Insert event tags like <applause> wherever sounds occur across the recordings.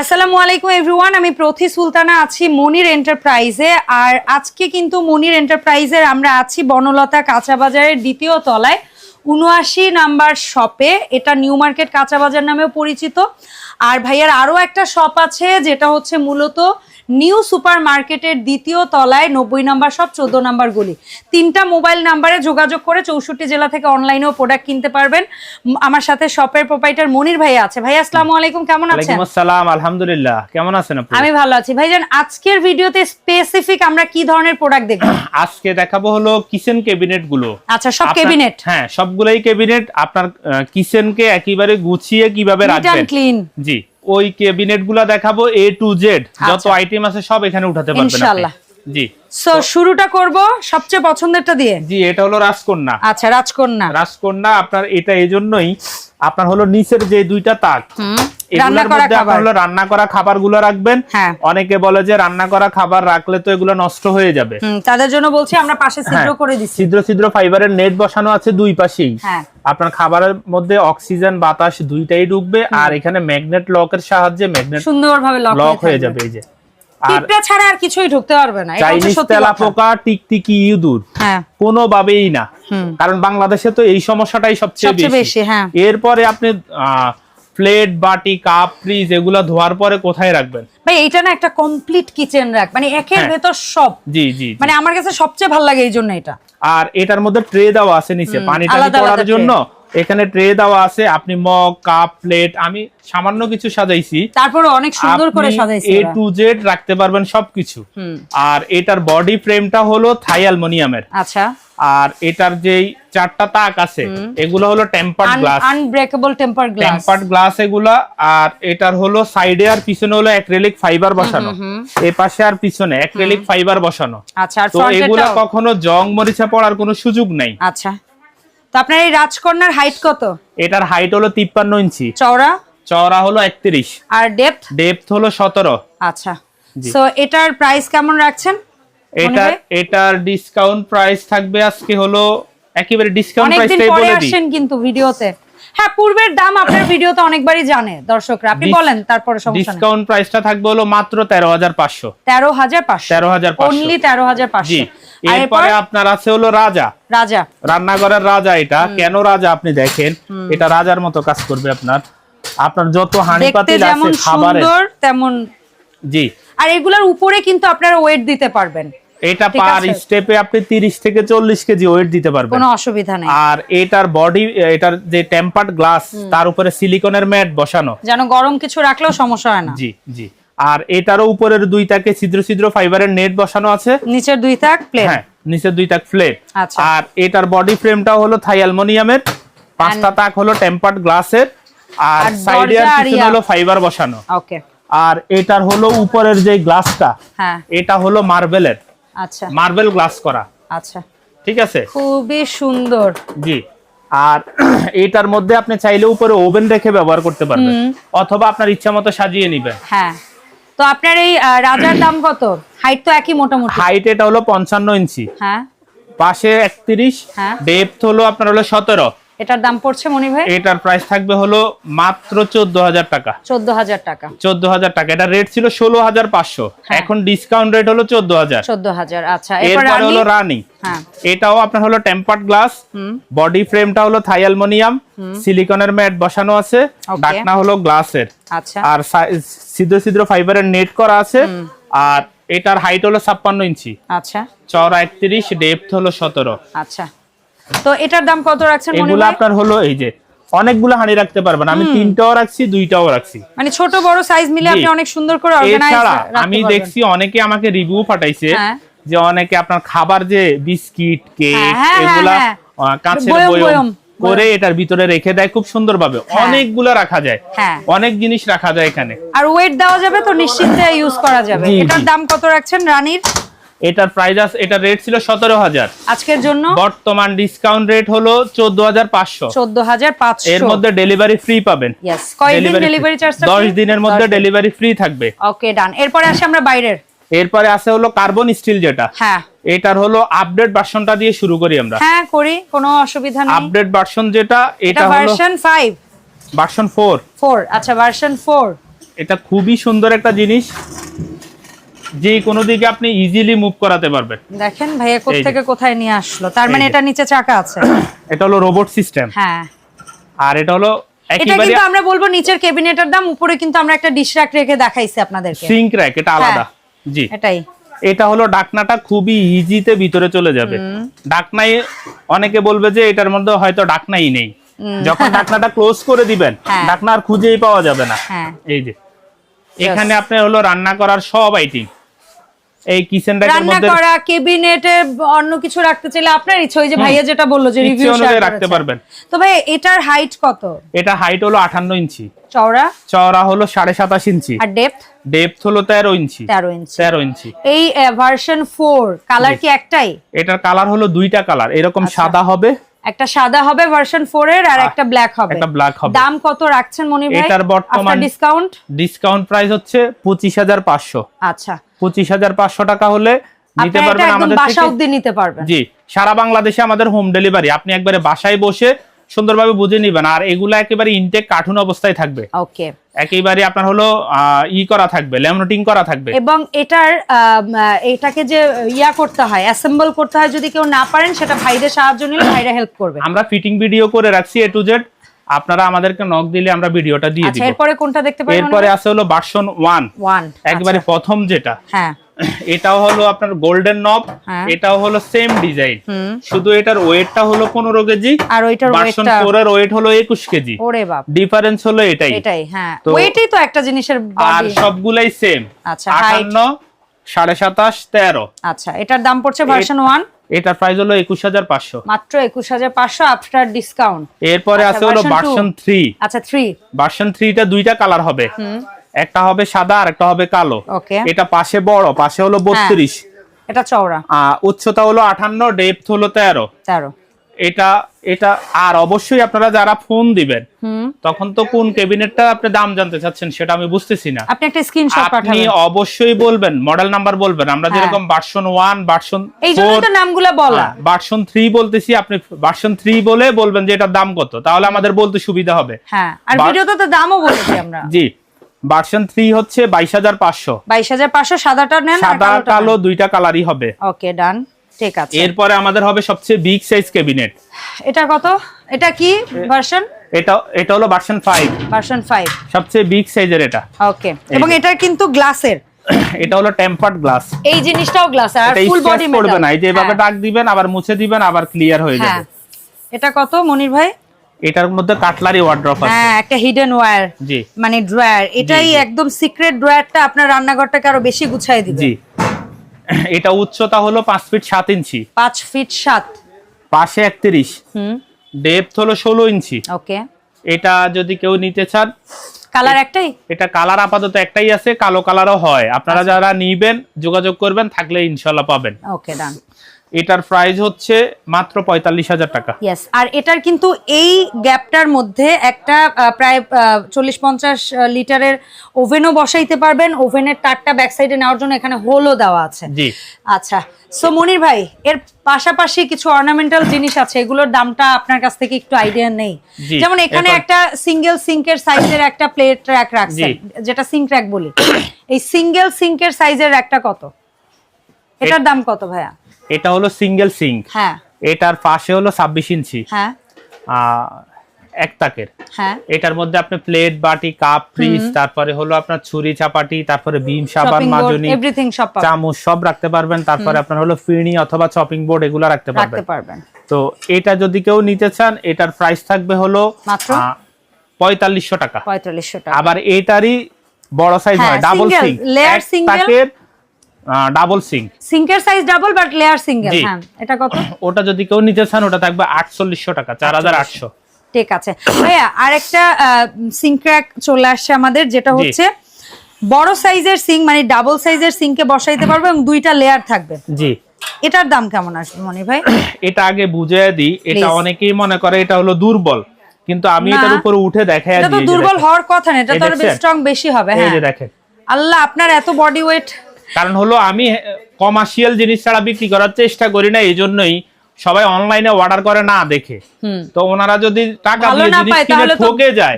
আসসালামু আলাইকুম এভরিওয়ান আমি প্রথি সুলতানা আছি মনির এন্টারপ্রাইজে। আর আজকে কিন্তু মনির এন্টারপ্রাইজের আমরা আছি বনলতা কাঁচা বাজারের দ্বিতীয় তলায়, উনআশি নাম্বার শপে। এটা নিউ মার্কেট কাঁচা বাজার নামেও পরিচিত। আর ভাইয়ার আরও একটা শপ আছে, যেটা হচ্ছে মূলত নিউ সুপার মার্কেটের দ্বিতীয় তলায় নব্বই নাম্বার সব চোদ্দ নাম্বার গলি। তিনটা মোবাইল নাম্বারে যোগাযোগ করে চৌষট্টি জেলা থেকে অনলাইনেও প্রোডাক্ট কিনতে পারবেন। আমার সাথে শপের প্রোপাইটার মনির ভাইয়া আছে। ভাইয়া আসসালামু আলাইকুম কেমন আছেন? আসসালাম আলহামদুলিল্লাহ। কেমন আছেন আপনি? আমি ভালো আছি। ভাইজান আজকের ভিডিওতে স্পেসিফিক আমরা কি ধরনের প্রোডাক্ট দেখব? <clears throat> আজকে দেখাবো হলো কিচেন ক্যাবিনেটগুলো। আচ্ছা সব ক্যাবিনেট হ্যাঁ সবগুলাই ক্যাবিনেট আপনার কিচেন কে একেবারে গুছিয়ে কীভাবে রাখবেন? ক্লিন জি। ওই ক্যাবিনেটগুলো দেখাবো এ টু জেড যত। আইটেম আছে সব এখানে উঠাতে পারবেন ইনশাআল্লাহ। জি। সো শুরুটা করব সবচেয়ে পছন্দেরটা দিয়ে। জি এটা হলো রাজকন্যা। আচ্ছা রাজকন্যা। রাজকন্যা আপনার এটা এজন্যই জন্যই আপনার হলো নিচের যে দুইটা তাক হুম। রান্না করা খাবার। হলো রান্না করা খাবারগুলো রাখবেন। হ্যাঁ। অনেকে বলে যে রান্না করা খাবার রাখলে তো এগুলো নষ্ট হয়ে যাবে। তাদের জন্য বলছি আমরা পাশে ছিদ্র হ্যাঁ, করে ছিদ্র ছিদ্র ফাইবারের নেট বসানো আছে দুই পাশেই। হ্যাঁ। আপনার খাবারের মধ্যে অক্সিজেন বাতাস দুইটাই ঢুকবে আর এখানে ম্যাগনেট লকের সাহায্যে ম্যাগনেট সুন্দরভাবে লক হয়ে যাবে এই যে। পিঁপড়া ছাড়া আর কিছুই ঢুকতে পারবে না এটা চাইনিজ সত্যি তেলা কথা। পোকা টিকটিকি ইঁদুর কোনোভাবেই না। কারণ বাংলাদেশে তো এই সমস্যাটাই সবচেয়ে বেশি। এরপরে আপনি প্লেট বাটি কাপ ফ্রিজ এগুলা ধোয়ার পরে কোথায় রাখবেন? ভাই এইটা না একটা কমপ্লিট কিচেন রাখ মানে একের হ্যাঁ। ভেতর সব। জি জি। মানে আমার কাছে সবচেয়ে ভালো লাগে এই জন্য এটা। আর এটার মধ্যে ট্রে দেওয়া আছে নিচে পানি টানি জন্য। এখানে ট্রে দেওয়া আছে আপনি মগ কাপ প্লেট আমি সামান্য কিছু সাজাইছি। তারপরে অনেক সুন্দর করে সাজাইছে এ টু জেড রাখতে পারবেন সবকিছু। আর এটার বডি ফ্রেমটা হলো থাই অ্যালুমিনিয়ামের। আচ্ছা। আর এটার যেই চারটা তাক আছে এগুলো হলো tempered glass unbreakable temper glass tempered glass এগুলা আর এটার হলো সাইডে আর পিছনে হলো অ্যাক্রিলিক ফাইবার বসানো। এ পাশে আর পিছনে অ্যাক্রিলিক ফাইবার বসানো। আচ্ছা আর তো এগুলা কখনো জং মরিচা পড়ার কোনো সুযোগ নাই। আচ্ছা। তো আপনার এই রাজকন্যার হাইট কত? এটার হাইট হলো তিপ্পান্ন ইঞ্চি। চওড়া? চওড়া হলো একত্রিশ। আর ডেপথ ডেপথ হলো সতেরো। আচ্ছা। সো এটার প্রাইস কেমন রাখছেন? এটার এটার ডিসকাউন্ট প্রাইস থাকবে আজকে হলো একেবারে ডিসকাউন্ট প্রাইসটাই বলে দিই। কিন্তু ভিডিওতে। হ্যাঁ পূর্বের দাম আপনার <coughs> ভিডিওতে অনেকবারই জানে দর্শকরা। আপনি বলেন তারপরে সমস্যা ডিসকাউন্ট প্রাইসটা থাকবে হলো মাত্র তেরো হাজার পাঁচশো। তেরো হাজার পাঁচশো। তেরো হাজার পাঁচশো। অনলি তেরো হাজার জি। পাঁচশো আর এরপর? আপনার আছে হলো রাজা। রাজা। রান্নাঘরের রাজা এটা। কেন রাজা আপনি দেখেন? এটা রাজার মতো কাজ করবে আপনার। আপনার যত হাঁড়ি পাতিল যেমন আছে খাবারের। সুন্দর তেমন জি। আর এগুলোর উপরে কিন্তু আপনারা ওয়েট দিতে পারবেন। এটা পার স্টেপে আপনি তিরিশ থেকে চল্লিশ কেজি ওয়েট দিতে পারবেন। কোনো অসুবিধা নেই। আর এটার বডি এটার যে টেম্পার্ড গ্লাস তার উপরে সিলিকনের ম্যাট বসানো। যেন গরম কিছু রাখলেও সমস্যা হয় না। জি জি। আর এটারও উপরের দুই তাকে ছিদ্র ছিদ্র ফাইবারের নেট বসানো আছে। নিচের দুই থাক প্লেন হ্যাঁ নিচের দুই তাক ফ্লেট আচ্ছা। আর এটার বডি ফ্রেমটা হলো থাই অ্যালুমিনিয়ামের। পাঁচটা তাক হলো টেম্পার্ড গ্লাসের আর সাইডে আর পিছনে হলো ফাইবার বসানো। ওকে আর এটার হলো উপরের যে গ্লাসটা হ্যাঁ। এটা হলো মার্বেলের। আচ্ছা। মার্বেল গ্লাস করা। আচ্ছা। ঠিক আছে? খুবই সুন্দর। জি। আর <clears throat> এটার মধ্যে আপনি চাইলে উপরে ওভেন রেখে ব্যবহার করতে পারবেন। অথবা আপনার ইচ্ছা মতো সাজিয়ে নিবেন হ্যাঁ। তো আপনার এই রাজার দাম কত? হাইট তো একই মোটামুটি। হাইট এটা হলো পঞ্চান্ন ইঞ্চি। হ্যাঁ। পাশে একত্রিশ। হ্যাঁ। ডেপথ হলো আপনার হলো সতেরো। এটার দাম পড়ছে মনি ভাই? এটার প্রাইস থাকবে হলো মাত্র চোদ্দ হাজার টাকা। চোদ্দ হাজার টাকা। চোদ্দ হাজার টাকা। এটা রেট ছিল ষোলো হাজার পাঁচশো। হ্যাঁ। এখন ডিসকাউন্ট রেট হলো চোদ্দ হাজার চোদ্দ হাজার আচ্ছা এরপর হলো রানি। হ্যাঁ। এটাও আপনার হলো টেম্পার্ড গ্লাস বডি ফ্রেমটা হলো থাই অ্যালুমিনিয়াম সিলিকনের ম্যাট বসানো আছে. ডাকনা হলো গ্লাসের আচ্ছা। আর ছিদ্র ছিদ্র ফাইবারের নেট করা আছে। আর এটার হাইট হলো ছাপ্পান্ন ইঞ্চি। আচ্ছা। চওড়া একত্রিশ ডেপথ হলো সতেরো। আচ্ছা। তো এটার দাম কত রাখছেন মনি এগুলো আপনার হলো এই যে অনেকগুলো হাঁড়ি রাখতে পারবেন। আমি তিনটাও রাখছি দুইটাও রাখছি। মানে ছোট বড় সাইজ মিলে। আপনি অনেক সুন্দর করে অর্গানাইজ আমি দেখছি অনেকে আমাকে রিভিউ পাঠাইছে হ্যাঁ। যে অনেকে আপনার খাবার যে বিস্কিট কেক হ্যাঁ, হ্যাঁ, এগুলা কাঁচের বয়ম, করে এটার ভিতরে রেখে দেয় খুব সুন্দর ভাবে অনেকগুলো রাখা যায়। হ্যাঁ। অনেক জিনিস রাখা যায় এখানে। আর ওয়েট দেওয়া যাবে তো নিশ্চিন্তে ইউজ করা যাবে। এটার দাম কত রাখছেন রানীর? এটার প্রাইস এটার রেট ছিল সতেরো হাজার। আজকের জন্য? বর্তমান ডিসকাউন্ট রেট হলো চোদ্দ হাজার পাঁচশো। চোদ্দ হাজার এর মধ্যে ডেলিভারি ফ্রি পাবেন। ইয়েস কয়দিন ডেলিভারি চার্জ দশ দিনের মধ্যে ডেলিভারি ফ্রি থাকবে। ওকে ডান এরপরে আসি আমরা বাইরের। এরপরে আছে হলো কার্বন স্টিল যেটা। হ্যাঁ। এটার হলো আপডেট ভার্সনটা দিয়ে শুরু করি আমরা। হ্যাঁ করি। কোনো অসুবিধা নেই। আপডেট ভার্সন যেটা এটা এটা হলো version five version four four আচ্ছা ভার্সন ফোর এটা খুবই সুন্দর একটা জিনিস। যে কোনো দিকে আপনি ইজিলি মুভ করাতে পারবেন। দেখেন ভাইয়া যে। থেকে কোথায় নিয়ে আসলো। তার মানে এটা নিচে চাকা আছে। <clears throat> এটা হলো রোবট সিস্টেম হ্যাঁ। আর এটা হলো এটা কিন্তু আমরা বলব নিচের কেবিনেটের দাম উপরে কিন্তু আমরা একটা ডিশ রাখ রেখে দেখাইছি আপনাদেরকে। সিঙ্ক র্যাক এটা আলাদা। জি। এটাই। এটা হলো ডাকনাটা খুবই ইজিতে ভিতরে চলে যাবে। ডাকনাই অনেকে বলবে যে এটার মধ্যে হয়তো ডাকনাই নেই। যখন ডাকনাটা ক্লোজ করে দিবেন <laughs> হ্যাঁ। ডাকনা আর খুঁজেই পাওয়া যাবে না। হ্যাঁ। এই যে। এখানে আপনার হলো রান্না করার সব আইটেম এই কিচেন রান্না করা কেবিনেটে অন্য কিছু রাখতে চাইলে আপনার ইচ্ছা ওই যে ভাইয়া যেটা বলল যে রিভিউ অনুযায়ী রাখতে পারবেন। তো ভাই এটার হাইট কত? এটা হাইট হলো আঠান্ন ইঞ্চি। চওড়া? চওড়া হলো ইঞ্চি। আর ডেপথ ডেপথ হলো তেরো ইঞ্চি। এই ভার্সন কালার কি একটাই? এটার কালার হলো দুইটা কালার এরকম আচ্ছা। সাদা হবে। একটা সাদা হবে ভার্সন এর আর একটা ব্ল্যাক হবে। একটা ব্ল্যাক হবে। দাম কত রাখছেন মনির ভাই? এটার বর্তমান- ডিসকাউন্ট ডিসকাউন্ট প্রাইস হচ্ছে পঁচিশ হাজার পাঁচশো। আচ্ছা। পঁচিশ হাজার পাঁচশো টাকা হলে নিতে পারবেন আমাদের বাসা অবধি নিতে পারবেন। জি সারা বাংলাদেশে আমাদের হোম ডেলিভারি আপনি একবারে বাসায় বসে সুন্দরভাবে বুঝে নিবেন। আর এগুলা একেবারে ইনটেক কার্টুন অবস্থায় থাকবে। ওকে। একেবারে আপনার হলো ই করা থাকবে ল্যামিনেটিং করা থাকবে। এবং এটার এটাকে যে ইয়া করতে হয় অ্যাসেম্বল করতে হয় যদি কেউ না পারেন সেটা ভাইদের সাহায্য নিলে ভাইরা হেল্প করবে। আমরা ফিটিং ভিডিও করে রাখছি এ টু জেড আপনারা আমাদেরকে নক দিলে আমরা ভিডিওটা দিয়ে আচ্ছা দিব। এরপরে কোনটা দেখতে পারেন এরপরে আছে হলো ভার্সন ওয়ান ওয়ান একবারে প্রথম যেটা। হ্যাঁ। <coughs> এটাও হলো আপনার গোল্ডেন নব হ্যাঁ। এটাও হলো সেম ডিজাইন শুধু এটার ওয়েটটা হলো পনেরো কেজি। আর ওইটার ভার্সন ওয়েটটা ফোর এর ওয়েট হলো একুশ কেজি। ওরে বাপ। ডিফারেন্স হলো এটাই। এটাই হ্যাঁ। তো- ওয়েটই তো একটা জিনিসের আর সবগুলাই সেম আচ্ছা, height। আটান্ন সাড়ে সাতাশ তেরো। আচ্ছা এটার দাম পড়ছে ভার্সন ওয়ান এটার প্রাইস হলো একুশ হাজার পাঁচশো। মাত্র একুশ হাজার পাঁচশো আফটার ডিসকাউন্ট এরপরে আচ্ছা, আছে হলো ভার্সন থ্রি আচ্ছা থ্রি ভার্সন থ্রিটা দুইটা কালার হবে। একটা হবে সাদা আর একটা হবে কালো। ওকে এটা পাশে বড় পাশে হলো বত্রিশ। এটা চওড়া। উচ্চতা হলো আঠান্ন ডেপথ হলো তেরো। তেরো। এটা এটা আর অবশ্যই আপনারা যারা ফোন দিবেন তখন তো কোন ক্যাবিনেটটা আপনি দাম জানতে চাচ্ছেন সেটা আমি বুঝতেছি না। আপনি একটা স্ক্রিনশট আপনি অবশ্যই বলবেন মডেল নাম্বার বলবেন আমরা হ্যাঁ। যেরকম ভার্সন ওয়ান ভার্সন এই জন্যই তো নামগুলো বলা। ভার্সন থ্রি বলতেছি আপনি ভার্সন থ্রি বলে বলবেন যে এটার দাম কত তাহলে আমাদের বলতে সুবিধা হবে। হ্যাঁ আর ভিডিওতে তো দামও বলেছি আমরা। জি ভার্সন থ্রি হচ্ছে বাইশ হাজার পাঁচশো। বাইশ হাজার পাঁচশো সাদাটা নেন সাদা কালো দুইটা কালারই হবে। ওকে ডান ঠিক আছে। এরপরে আমাদের হবে সবচেয়ে বিগ সাইজ ক্যাবিনেট এটা কত? এটা কি ভার্সন এটা এটা হলো ভার্সন ফাইভ ভার্সন ফাইভ সবচেয়ে বিগ সাইজের এটা। ওকে এবং এটা কিন্তু গ্লাসের <coughs> এটা হলো টেম্পার্ড গ্লাস এই জিনিসটাও গ্লাস আর ফুল বডি করবে না। এই যে এভাবে দাগ দিবেন আবার মুছে দিবেন আবার ক্লিয়ার হয়ে হ্যাঁ। যাবে। এটা কত মনির ভাই? এটার মধ্যে কাটলারি ওয়ার্ড্রপ আছে। হ্যাঁ একটা হিডেন ওয়্যার জি। মানে ড্রয়ার এটাই একদম সিক্রেট ড্রয়ারটা আপনার রান্নাঘরটাকে আরও বেশি গুছাই দিবে। জি। এটা উচ্চতা হলো পাঁচ ফিট সাত ইঞ্চি। পাঁচ ফিট সাত। পাশে একত্রিশ। হুম। ডেপথ হলো ষোলো ইঞ্চি। ওকে। এটা যদি কেউ নিতে চান কালার একটাই? এটা কালার আপাতত একটাই আছে কালো কালারও হয়। আপনারা আচ্ছা। যারা নিবেন যোগাযোগ করবেন থাকলে ইনশাল্লাহ পাবেন। ওকে ডান। এটার প্রাইস হচ্ছে মাত্র পঁয়তাল্লিশ হাজার টাকা। ইয়েস আর এটার কিন্তু এই গ্যাপটার মধ্যে একটা প্রায় চল্লিশ পঞ্চাশ লিটারের ওভেনও বসাইতে পারবেন। ওভেনের তারটা ব্যাক সাইডে নেওয়ার জন্য এখানে হোলও দেওয়া আছে। জি। আচ্ছা সো মনির ভাই এর পাশাপাশি কিছু অর্নামেন্টাল জিনিস আছে এগুলোর দামটা আপনার কাছ থেকে একটু আইডিয়া নেই। যেমন এখানে একটা সিঙ্গেল সিঙ্কের সাইজের একটা প্লেট র্যাক রাখছে যেটা সিঙ্ক র্যাক বলি। <coughs> এই সিঙ্গেল সিঙ্কের সাইজের র্যাকটা কত? এটার দাম কত ভাইয়া? এটা হলো সিঙ্গেল সিঙ্ক হ্যাঁ। এটার পাশে হলো ছাব্বিশ ইঞ্চি। হ্যাঁ। এক তাকের। হ্যাঁ। এটার মধ্যে আপনি প্লেট বাটি কাপ ফ্রিজ তারপরে হলো আপনার ছুরি চাপাটি তারপরে বিম সাবান মাজনি চামচ সব রাখতে পারবেন। তারপরে আপনার হলো ফিরনি অথবা চপিং বোর্ড এগুলো রাখতে পারবেন। তো এটা যদি কেউ নিতে চান এটার প্রাইস থাকবে হলো মাত্র? পঁয়তাল্লিশশো টাকা। পঁয়তাল্লিশশো টাকা। আবার এটারই বড় সাইজ হ্যাঁ, double sink layer single। Double sink সিঙ্কের size double but layer single. হ্যাঁ। এটা কত? <clears throat> ওটা যদি কেউ নিতে চান ওটা থাকবে আটচল্লিশশো টাকা চার হাজার আটশো। ঠিক আছে। ভাইয়া আরেকটা সিঙ্ক র্যাক চলে আসছে আমাদের যেটা হচ্ছে বড় সাইজের সিঙ্ক মানে ডাবল সাইজের সিঙ্কে বসাইতে পারব এবং দুইটা লেয়ার থাকবে। জি। এটার দাম কেমন আসবে মনি ভাই? <clears throat> এটা আগে বুঝিয়ে দিই এটা অনেকেই মনে করে এটা হলো দুর্বল কিন্তু আমি। এটার উপরে উঠে দেখাই এটা তো দিই এই যে দুর্বল হওয়ার কথা না এটা তো আরও স্ট্রং বেশি হবে হ্যাঁ। এই যে দেখেন। আল্লাহ আপনার এত বডি ওয়েট কারণ হলো আমি কমার্শিয়াল জিনিস ছাড়া বিক্রি করার চেষ্টা করি না এই জন্যই সবাই অনলাইনে অর্ডার করে না দেখে। তো ওনারা যদি টাকা দিয়ে কিনে ঠকে যায়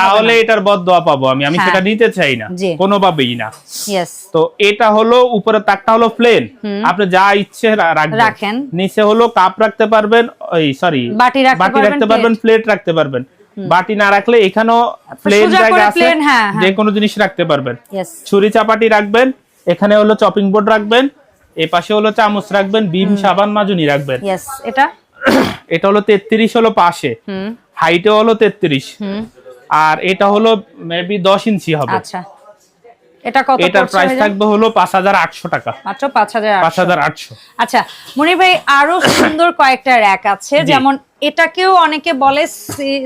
তাহলে। এটার বদয়া পাবো আমি আমি হ্যাঁ। সেটা নিতে চাই না কোনোভাবেই না। তো এটা হলো উপরে তাকটা হলো প্লেন আপনি যা ইচ্ছে রাখবেন। রাখেন। নিচে হলো কাপ রাখতে পারবেন ওই সরি বাটি রাখতে পারবেন, প্লেট রাখতে পারবেন। বাটি না রাখলে এখানেও প্লেন জায়গা আছে হ্যাঁ, হ্যাঁ। যে কোনো জিনিস রাখতে পারবেন। ছুরি চাপাটি রাখবেন এখানে হলো চপিং বোর্ড রাখবেন এই পাশে হলো চামচ রাখবেন বিম সাবান মাজুনি রাখবেন। এটা? <clears throat> এটা হলো তেত্রিশ হলো পাশে। হাইটে হলো তেত্রিশ। আর এটা হলো মেবি দশ ইঞ্চি হবে। আচ্ছা। এটা কত এটার প্রাইস থাকবে হলো টাকা। মাত্র আচ্ছা মনির ভাই আরও <clears throat> সুন্দর কয়েকটা র্যাক আছে। যেমন এটাকেও অনেকে বলে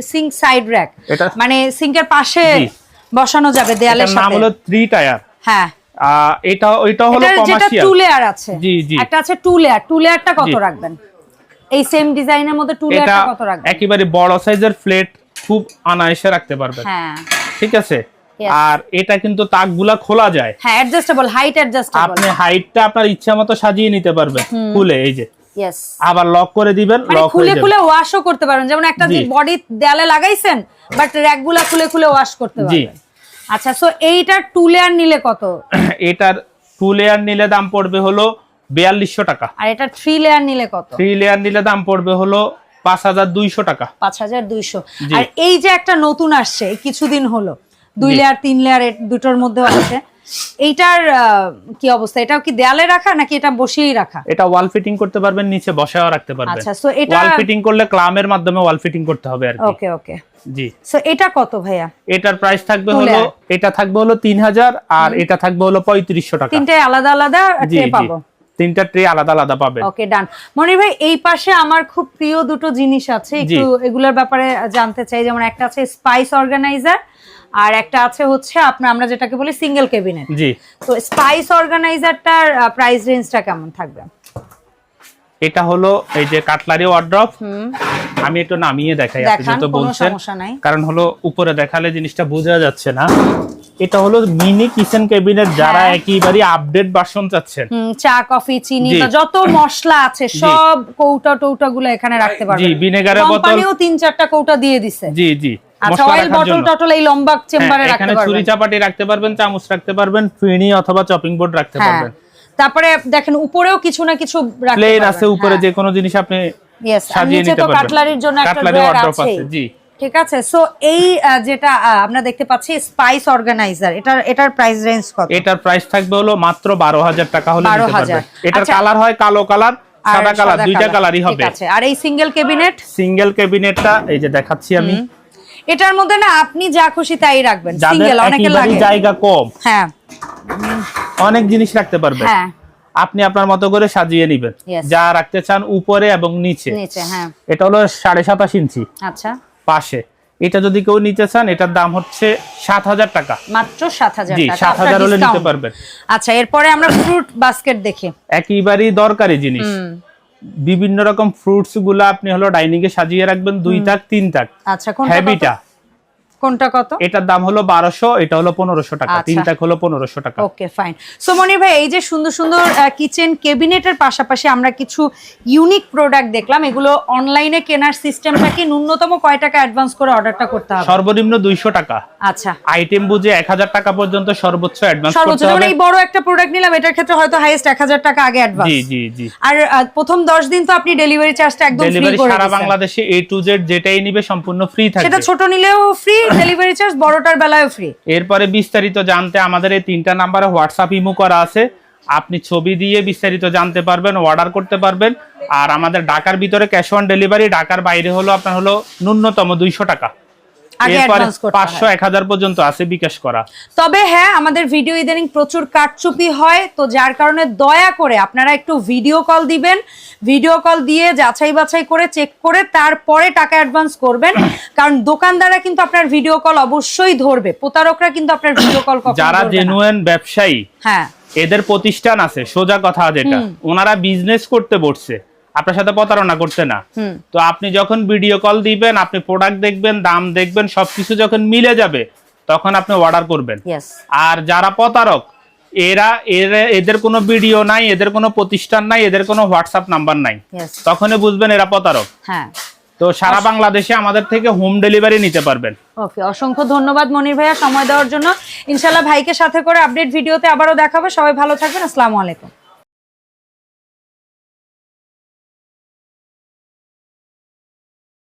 সিঙ্ক সাইড র্যাক এটা- মানে সিঙ্কের পাশে বসানো যাবে দেয়ালের নাম হলো থ্রি টায়ার হ্যাঁ। এটা ওইটা হলো কমার্শিয়াল টু লেয়ার আছে। জি, জি। একটা আছে টু লেয়ার টু লেয়ারটা কত রাখবেন? এই সেম ডিজাইনের মধ্যে টু লেয়ারটা কত রাখবেন? একেবারে বড় সাইজের প্লেট খুব অনায়াসে রাখতে পারবেন। হ্যাঁ। ঠিক আছে? আর এটা কিন্তু তাকগুলা খোলা যায়। হ্যাঁ অ্যাডজাস্টেবল হাইট অ্যাডজাস্টেবল আপনি হাইটটা আপনার ইচ্ছা মতো সাজিয়ে নিতে পারবেন খুলে এই যে। আবার লক করে দিবেন মানে লক খুলে খুলে ওয়াশও করতে পারবেন। যেমন একটা। বডি দেয়ালে লাগাইছেন বাট র্যাকগুলা খুলে খুলে ওয়াশ করতে জি। পারবেন। আচ্ছা সো এইটার টু লেয়ার নিলে কত? <coughs> এটার টু লেয়ার নিলে দাম পড়বে হলো বিয়াল্লিশশো টাকা। আর এটা থ্রি লেয়ার নিলে কত? থ্রি লেয়ার নিলে দাম পড়বে হলো পাঁচ হাজার দুইশো টাকা। পাঁচ হাজার দুইশো। আর এই যে একটা নতুন আসছে কিছুদিন হলো দুই লেয়ার তিন লেয়ার দুটোর মধ্যেও আছে এইটার কি অবস্থা? এটাও কি দেয়ালে রাখা নাকি এটা বসিয়েই রাখা? এটা ওয়াল ফিটিং করতে পারবেন নিচে বসাও রাখতে পারবেন। আচ্ছা, so এটা- ওয়াল ফিটিং করলে ক্লামের মাধ্যমে ওয়াল ফিটিং করতে হবে আর কি। ওকে ওকে জি। সো এটা কত ভাইয়া? এটার প্রাইস থাকবে হলো এটা থাকবে হলো তিন হাজার আর এটা থাকবে হলো পঁয়ত্রিশশো টাকা। তিনটায় আলাদা আলাদা ট্রে পাবো? তিনটা ট্রে আলাদা আলাদা পাবেন। ওকে ডান মনির ভাই এই পাশে আমার খুব প্রিয় দুটো জিনিস আছে একটু এগুলোর ব্যাপারে জানতে চাই। যেমন একটা আছে স্পাইস অর্গানাইজার আর একটা আছে হচ্ছে আপনার আমরা যেটাকে বলি সিঙ্গেল কেবিনেট জি। তো স্পাইস অর্গানাইজারটার প্রাইস রেঞ্জটা কেমন থাকবে? এটা হলো এই যে কাটলারি ওয়ার্ড্রপ আমি একটু নামিয়ে দেখাই আপনি দেখান, বলছেন। কারণ হলো উপরে দেখালে জিনিসটা বোঝা যাচ্ছে না। এটা হলো মিনি কিচেন ক্যাবিনেট যারা। একেবারে আপডেট বাসন চাচ্ছেন। চা কফি চিনি যত মশলা আছে সব কৌটা টৌটা গুলো এখানে রাখতে পারবেন জি, ভিনেগারের বোতল- কোম্পানিও তিন চারটা কৌটা দিয়ে দিছে। জি জি। আচ্ছা মশলা অয়েল রাখার বটল টটল এই লম্বা চেম্বারে হ্যাঁ, রাখতে ছুরি চাপাটি রাখতে পারবেন চামচ রাখতে পারবেন ফিনি অথবা চপিং বোর্ড রাখতে হ্যাঁ। পারবেন। তারপরে দেখেন উপরেও কিছু না কিছু রাখতে প্লেন আছে উপরে হ্যাঁ। যে কোনো জিনিস আপনি সাজিয়ে নিতে পারবেন। কাটলারির জন্য একটা ড্রয়ার আছে। আছে জি। ঠিক আছে সো এই যেটা আমরা দেখতে পাচ্ছি স্পাইস অর্গানাইজার এটার এটার প্রাইস রেঞ্জ কত? এটার প্রাইস থাকবে হলো মাত্র বারো হাজার টাকা হলে নিতে 12,000 পারবেন এটার আচ্ছা। কালার হয় কালো কালার সাদা কালার দুইটা। কালারই ঠিক হবে। আছে। আর এই সিঙ্গেল ক্যাবিনেট সিঙ্গেল ক্যাবিনেটটা এই যে দেখাচ্ছি আমি। এটার মধ্যে না আপনি যা খুশি তাই রাখবেন সিঙ্গেল অনেকে লাগে। জায়গা কম। হ্যাঁ। অনেক জিনিস রাখতে পারবেন। হ্যাঁ। আপনি আপনার মতো করে সাজিয়ে নেবেন। যা রাখতে চান উপরে এবং নিচে। নিচে হ্যাঁ। এটা হলো সাড়ে সাতাশ ইঞ্চি। আচ্ছা। পাশে। এটা যদি কেউ নিতে চান এটার দাম হচ্ছে সাত হাজার টাকা। মাত্র সাত হাজার 7,000 after হলে নিতে পারবেন। আচ্ছা এরপরে আমরা ফ্রুট বাস্কেট দেখি। একেবারেই দরকারি জিনিস। বিভিন্ন রকম ফ্রুটসগুলা আপনি হলো ডাইনিং এ সাজিয়ে রাখবেন দুই থাক তিন তাক আচ্ছা কোনটা হ্যাবিটা কোনটা কত? এটার দাম হলো এটা হলো টাকা। আচ্ছা। হলো টাকা। Okay fine. সো ভাই এই যে সুন্দর সুন্দর কিচেন পাশাপাশি আমরা কিছু ইউনিক প্রোডাক্ট দেখলাম। এগুলো অনলাইনে কেনার সিস্টেমটা কি ন্যূনতম কয় টাকা অ্যাডভান্স করে অর্ডারটা করতে হবে? সর্বনিম্ন দুইশো টাকা। আচ্ছা। আইটেম বুঝে এক হাজার টাকা পর্যন্ত সর্বোচ্চ অ্যাডভান্স সর্বোচ্চ হবে। এই বড় একটা প্রোডাক্ট নিলাম এটার ক্ষেত্রে হয়তো হাইয়েস্ট এক হাজার টাকা আগে অ্যাডভান্স জি জি জি। আর প্রথম দশ দিন তো আপনি ডেলিভারি চার্জটা একদম ফ্রি ডেলিভারি করে সারা বাংলাদেশে এ টু জেড যেটাই নিবে সম্পূর্ণ ফ্রি সেটা ছোট নিলেও ফ্রি ডেলিভারি চার্জ বড়টার বেলায় ফ্রি এরপরে বিস্তারিত জানতে আমাদের এই তিনটা নাম্বারে হোয়াটসঅ্যাপ ইমো করা আছে। আপনি ছবি দিয়ে বিস্তারিত জানতে পারবেন অর্ডার করতে পারবেন। আর আমাদের ঢাকার ভিতরে ক্যাশ অন ডেলিভারি ঢাকার বাইরে হলো আপনার হলো ন্যূনতম দুইশো টাকা। পাঁচশো এক হাজার পর্যন্ত আছে বিকাশ করা। তবে হ্যাঁ আমাদের ভিডিও ইদানিং প্রচুর কাটচুপি হয় তো যার কারণে দয়া করে আপনারা একটু ভিডিও কল দিবেন ভিডিও কল দিয়ে যাচাই বাছাই করে চেক করে তারপরে টাকা অ্যাডভান্স করবেন। কারণ দোকানদাররা কিন্তু আপনার ভিডিও কল অবশ্যই ধরবে প্রতারকরা কিন্তু আপনার ভিডিও কল যারা জেনুয়েন ব্যবসায়ী হ্যাঁ। এদের প্রতিষ্ঠান আছে সোজা কথা যেটা। ওনারা বিজনেস করতে বসছে। আপনার সাথে প্রতারণা করতে না। তো আপনি যখন ভিডিও কল দিবেন আপনি প্রোডাক্ট দেখবেন দাম দেখবেন সবকিছু যখন মিলে যাবে তখন আপনি অর্ডার করবেন। আর যারা প্রতারক এরা এরা- এদের কোনো ভিডিও নাই এদের কোনো প্রতিষ্ঠান নাই এদের কোনো হোয়াটসঅ্যাপ নাম্বার নাই। তখনই বুঝবেন এরা প্রতারক। হ্যাঁ। তো সারা বাংলাদেশে আমাদের থেকে হোম ডেলিভারি নিতে পারবেন। ওকে অসংখ্য ধন্যবাদ মনির ভাইয়া সময় দেওয়ার জন্য। ইনশাল্লাহ ভাইকে সাথে করে আপডেট ভিডিওতে আবারও দেখাবো। সবাই ভালো থাকবেন। আসসালামু আলাইকুম।